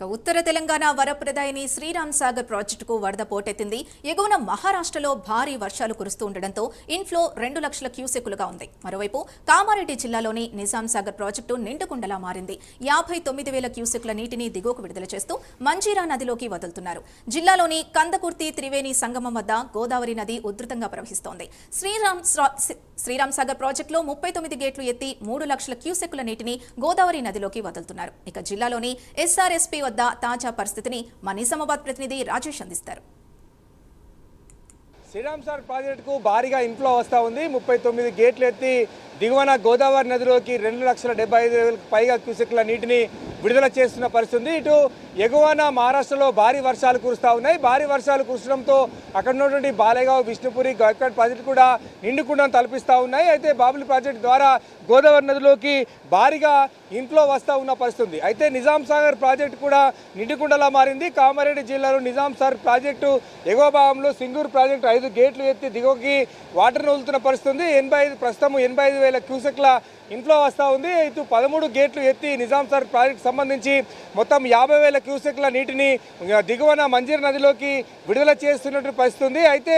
ఇక ఉత్తర తెలంగాణ వరప్రదాయని శ్రీరామ్ సాగర్ ప్రాజెక్టుకు వరద పోటెత్తింది. ఎగువన మహారాష్ట్రలో భారీ వర్షాలు కురుస్తూ ఉండడంతో ఇన్ఫ్లో రెండు లక్షల క్యూసెక్కులుగా ఉంది. మరోవైపు కామారెడ్డి జిల్లాలోని నిజాం సాగర్ ప్రాజెక్టు నిండుకుండలా మారింది. యాభై తొమ్మిది వేల క్యూసెక్ల నీటిని దిగువకు విడుదల చేస్తూ మంజీరా నదిలోకి వదులుతున్నారు. జిల్లాలోని కందకుర్తి త్రివేణి సంగమం వద్ద గోదావరి నది ఉధృతంగా ప్రవహిస్తోంది. శ్రీరామ్ శ్రీరామ్ సాగర్ ప్రాజెక్టులో ముప్పై తొమ్మిది గేట్లు ఎత్తి మూడు లక్షల క్యూసెక్కుల నీటిని గోదావరి నదిలోకి వదులుతున్నారు. ఇక జిల్లాలోని ఎస్ఆర్ఎస్పీ వద్ద తాజా పరిస్థితిని మా నిజామాబాద్ ప్రతినిధి రాజేష్ అందిస్తారు. శ్రీరామ్ సార్ ప్రాజెక్టుకు భారీగా ఇన్ఫ్లో వస్తూ ఉంది. ముప్పై తొమ్మిది గేట్లు ఎత్తి దిగువన గోదావరి నదిలోకి రెండు లక్షల డెబ్బై ఐదు వేలకు పైగా క్యూసెక్ల నీటిని విడుదల చేస్తున్న పరిస్థితి ఉంది ఇటు ఎగువన మహారాష్ట్రలో భారీ వర్షాలు కురుస్తూ ఉన్నాయి. భారీ వర్షాలు కురవడంతో అక్కడ ఉన్నటువంటి బాలేగావ్ విష్ణుపురి గోకట్ ప్రాజెక్టు కూడా నిండుకుండం తలపిస్తూ ఉన్నాయి. అయితే బాబులి ప్రాజెక్టు ద్వారా గోదావరి నదిలోకి భారీగా ఇంట్లో వస్తూ ఉన్న పరిస్థితి ఉంది అయితే నిజాం సాగర్ ప్రాజెక్టు కూడా నిండుకుండలా మారింది. కామారెడ్డి జిల్లాలో నిజాం సాగర్ ప్రాజెక్టు ఎగువ భాగంలో సింగూరు ప్రాజెక్టు ఐదు గేట్లు ఎత్తి దిగువకి వాటర్ వదులుతున్న పరిస్థితి ఎనభై ఐదు ప్రస్తుతం ఎనభై ఐదు వేల క్యూసెక్ల ఇన్ఫ్లో వస్తూ ఉంది. ఇటు పదమూడు గేట్లు ఎత్తి నిజాం సార్ ప్రాజెక్ట్ సంబంధించి మొత్తం యాభై వేల క్యూసెక్ల నీటిని దిగువన మంజీర నదిలోకి విడుదల చేస్తున్నట్టు పరిస్థితి ఉంది అయితే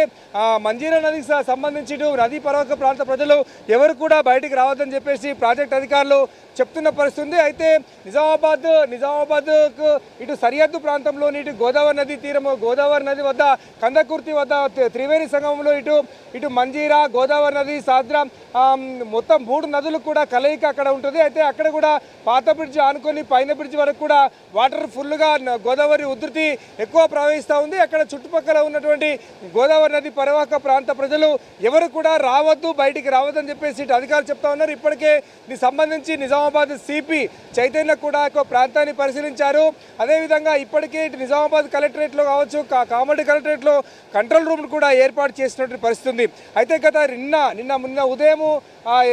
మంజీర నదికి సంబంధించి నది నదీ పర్వక ప్రాంత ప్రజలు ఎవరు కూడా బయటికి రావద్దని చెప్పేసి ప్రాజెక్ట్ అధికారులు చెప్తున్న పరిస్థితి అయితే నిజామాబాద్ నిజామాబాద్కు ఇటు సరిహద్దు ప్రాంతంలో ఇటు గోదావరి నది తీరము గోదావరి నది వద్ద కందకుర్తి వద్ద త్రివేణి సంఘంలో ఇటు ఇటు మంజీరా గోదావరి నది సాద్రా మొత్తం మూడు నదులు కూడా కలయిక అక్కడ ఉంటుంది. అయితే అక్కడ కూడా పాత బ్రిడ్జ్ ఆనుకొని పైన బ్రిడ్జ్ వరకు కూడా వాటర్ ఫుల్గా గోదావరి ఉధృతి ఎక్కువ ప్రవహిస్తూ ఉంది. అక్కడ చుట్టుపక్కల ఉన్నటువంటి గోదావరి నది పరివాహక ప్రాంత ప్రజలు ఎవరు కూడా రావద్దు బయటికి రావద్దని చెప్పేసి ఇటు అధికారులు చెప్తా ఉన్నారు. ఇప్పటికే దీనికి సంబంధించి నిజామాబాద్ సిపి చైతన్య కూడా ఒక ప్రాంతాన్ని పరిశీలించారు. అదేవిధంగా ఇప్పటికే ఇటు నిజామాబాద్ కలెక్టరేట్లో కావచ్చు కా- కలెక్టరేట్లో కంట్రోల్ రూమ్ కూడా ఏర్పాటు చేసినటువంటి పరిస్థితి ఉంది. అయితే గత నిన్న నిన్న నిన్న ఉదయం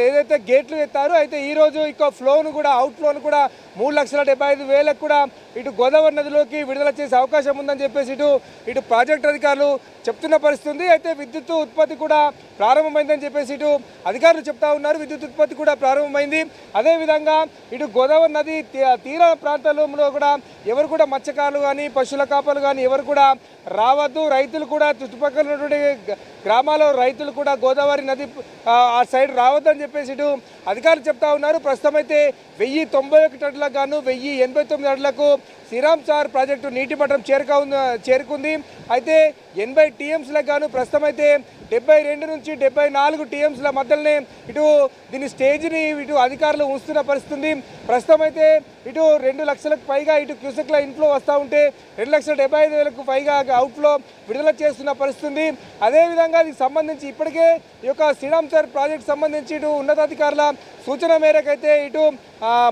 ఏదైతే గేట్లు ఎత్తారో అయితే ఈరోజు ఇక ఫ్లోను కూడా అవుట్ ఫ్లోను కూడా మూడు లక్షల డెబ్బై ఐదు వేలకు కూడా ఇటు గోదావరి నదిలోకి విడుదల చేసే అవకాశం ఉందని చెప్పేసి ఇటు ఇటు ప్రాజెక్ట్ అధికారులు చెప్తున్న పరిస్థితి అయితే విద్యుత్ ఉత్పత్తి కూడా ప్రారంభమైందని చెప్పేసి ఇటు అధికారులు చెప్తా ఉన్నారు. విద్యుత్ ఉత్పత్తి కూడా ప్రారంభమైంది. అదేవిధంగా ఇటు గోదావరి నది తీ- తీర ప్రాంతాలలో కూడా ఎవరు కూడా మత్స్యకారులు కానీ పశువుల కాపలు కానీ ఎవరు కూడా రావద్దు. రైతులు కూడా చుట్టుపక్కల ఉన్నటువంటి గ్రామాల్లో రైతులు కూడా గోదావరి నది ఆ, ఆ సైడ్ రావద్దని చెప్పేసి ఇటు అధికారులు చెప్తా ఉన్నారు. ప్రస్తుతం అయితే వెయ్యి తొంభై ఒకటి అడుగులకు గాను వెయ్యి ఎనభై తొమ్మిది అడులకు శ్రీరామ్ సార్ ప్రాజెక్టు నీటి మట్టం చేరుక చేరుకుంది. అయితే ఎనభై టీఎంసీలకు గాను ప్రస్తుతం అయితే డెబ్బై రెండు నుంచి డెబ్బై నాలుగు టీఎంసీల మధ్యలోనే ఇటు దీని స్టేజ్ని ఇటు అధికారులు ఉంచుతున్న పరిస్థితుంది. ప్రస్తుతం అయితే ఇటు రెండు లక్షలకు పైగా ఇటు క్యూసెక్ల ఇన్ఫ్లో వస్తూ ఉంటే రెండు లక్షల డెబ్బై ఐదు వేలకు పైగా అవుట్ఫ్లో విడుదల చేస్తున్న పరిస్థితుంది. అదేవిధంగా దీనికి సంబంధించి ఇప్పటికే ఈ యొక్క శ్రీరామ్ సార్ ప్రాజెక్ట్ సంబంధించి ఇటు ఉన్నతాధికారుల సూచన మేరకైతే ఇటు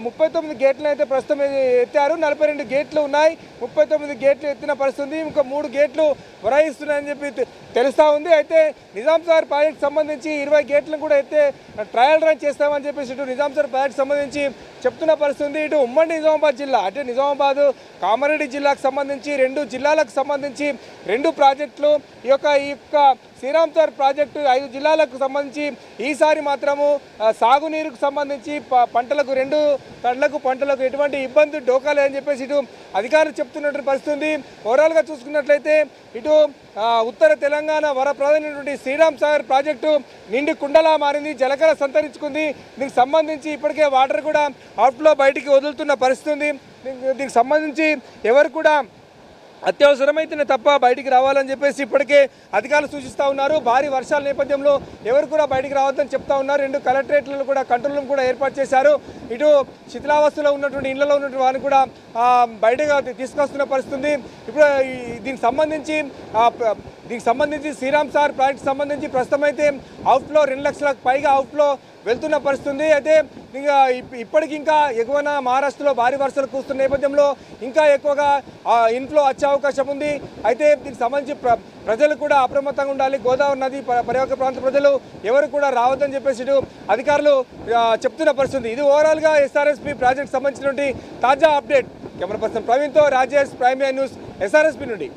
ముప్పై తొమ్మిది గేట్లను అయితే ప్రస్తుతం ఎత్తారు. నలభై రెండు గేట్లు ఉన్నాయి. ముప్పై తొమ్మిది గేట్లు ఎత్తిన పరిస్థితి ఇంకా మూడు గేట్లు వరాయిస్తున్నాయని చెప్పి తెలుస్తూ ఉంది. అయితే నిజాం సార్ ప్రాజెక్ట్ సంబంధించి ఇరవై గేట్లను కూడా ఎత్తే ట్రయల్ రన్ చేస్తామని చెప్పేసి ఇటు నిజాం సార్ ప్రాజెక్ట్ సంబంధించి చెప్తున్న పరిస్థితి ఇటు ఉమ్మడి నిజామాబాద్ జిల్లా అంటే నిజామాబాద్ కామారెడ్డి జిల్లాకు సంబంధించి రెండు జిల్లాలకు సంబంధించి రెండు ప్రాజెక్టులు ఈ యొక్క ఈ యొక్క శ్రీరామ్ సార్ ప్రాజెక్టు ఐదు జిల్లాలకు సంబంధించి ఈసారి మాత్రము సాగునీరుకు సంబంధించి ప- పంటలకు రెండు పంటలకు పంటలకు ఎటువంటి ఇబ్బంది డోకాలే అని చెప్పేసి ఇటు అధికారులు చెప్తున్నటువంటి పరిస్థితి. ఉంది ఓవరాల్గా చూసుకున్నట్లయితే ఇటు ఉత్తర తెలంగాణ వరప్రదమైనటువంటి శ్రీరామ్ సాగర్ ప్రాజెక్టు నిండి కుండలా మారింది జలకర సంతరించుకుంది. దీనికి సంబంధించి ఇప్పటికే వాటర్ కూడా అవుట్లో బయటికి వదులుతున్న పరిస్థితి ఉంది దీనికి సంబంధించి ఎవరు కూడా అత్యవసరమైతేనే తప్ప బయటికి రావాలని చెప్పేసి ఇప్పటికే అధికారులు సూచిస్తూ ఉన్నారు. భారీ వర్షాల నేపథ్యంలో ఎవరు కూడా బయటికి రావద్దని చెప్తా ఉన్నారు. రెండు కలెక్టరేట్లను కూడా కంట్రోల్ రూమ్ కూడా ఏర్పాటు చేశారు. ఇటు శిథిలావస్థలో ఉన్నటువంటి ఇళ్ళలో ఉన్నటువంటి వారిని కూడా బయటగా తీసుకొస్తున్న పరిస్థితి ఇప్పుడు దీనికి సంబంధించి దీనికి సంబంధించి శ్రీరామ్ సార్ ప్రాజెక్ట్ సంబంధించి ప్రస్తుతం అయితే అవుట్లో రెండు లక్షలకు పైగా అవుట్లో వెళ్తున్న పరిస్థితి ఉంది అయితే ఇంకా ఇప్- ఇప్పటికి ఇంకా ఎగువన మహారాష్ట్రలో భారీ వర్షాలు కురుస్తున్న నేపథ్యంలో ఇంకా ఎక్కువగా ఇన్ఫ్లో వచ్చే అవకాశం ఉంది. అయితే దీనికి సంబంధించి ప్ర ప్రజలు కూడా అప్రమత్తంగా ఉండాలి. గోదావరి నది ప- పరివాహక ప్రాంత ప్రజలు ఎవరు కూడా రావద్దని చెప్పేసి అధికారులు చెప్తున్న పరిస్థితి ఇది ఓవరాల్గా ఎస్ఆర్ఎస్పి ప్రాజెక్ట్ సంబంధించినటువంటి తాజా అప్డేట్ కెమెరా పర్సన్ ప్రవీణ్తో రాజేష్ ప్రైమ్ న్యూస్ ఎస్ఆర్ఎస్పి నుండి.